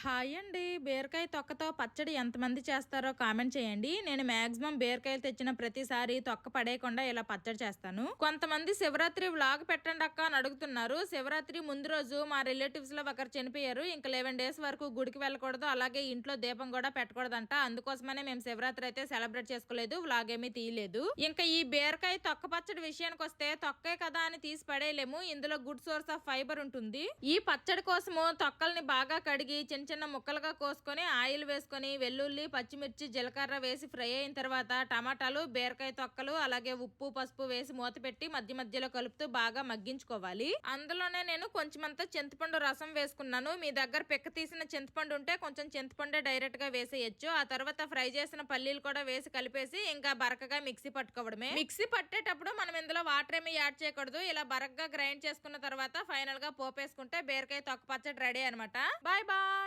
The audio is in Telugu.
హాయ్ అండి. బీరకాయ తొక్కతో పచ్చడి ఎంతమంది చేస్తారో కామెంట్ చేయండి. నేను మాక్సిమం బీరకాయలు తెచ్చిన ప్రతిసారి తొక్క పడేయకుండా ఇలా పచ్చడి చేస్తాను. కొంతమంది శివరాత్రి వ్లాగ్ పెట్టండి అక్క అని అడుగుతున్నారు. శివరాత్రి ముందు రోజు మా రిలేటివ్స్లో ఒకరు చనిపోయారు. ఇంకా లెవెన్ డేస్ వరకు గుడికి వెళ్ళకూడదు. అలాగే ఇంట్లో దీపం కూడా పెట్టకూడదంట. అందుకోసమనే మేము శివరాత్రి అయితే సెలబ్రేట్ చేసుకోలేదు. వ్లాగ్ ఏమీ తీయలేదు. ఇంకా ఈ బీరకాయ తొక్క పచ్చడి విషయానికి వస్తే తొక్కే కదా అని తీసి పడేయలేము. ఇందులో గుడ్ సోర్స్ ఆఫ్ ఫైబర్ ఉంటుంది. ఈ పచ్చడి కోసము తొక్కల్ని బాగా కడిగి చిన్న చిన్న ముక్కలుగా కోసుకొని ఆయిల్ వేసుకొని వెల్లుల్లి పచ్చిమిర్చి జీలకర్ర వేసి ఫ్రై అయిన తర్వాత టమాటాలు బీరకాయ తొక్కలు అలాగే ఉప్పు పసుపు వేసి మూత పెట్టి మధ్య మధ్యలో కలుపుతూ బాగా మగ్గించుకోవాలి. అందులోనే నేను కొంచెమంతా చింతపండు రసం వేసుకున్నాను. మీ దగ్గర పిక్క తీసిన చింతపండు ఉంటే కొంచెం చింతపండే డైరెక్ట్గా వేసేయచ్చు. ఆ తర్వాత ఫ్రై చేసిన పల్లీలు కూడా వేసి కలిపేసి ఇంకా బరకగా మిక్సీ పట్టుకోవడమే. మిక్సీ పట్టేటప్పుడు మనం ఇందులో వాటర్ ఏమి యాడ్ చేయకూడదు. ఇలా బరకగా గ్రైండ్ చేసుకున్న తర్వాత ఫైనల్గా పోపేసుకుంటే బీరకాయ తొక్క పచ్చడి రెడీ అనమాట బాయ్ బాయ్!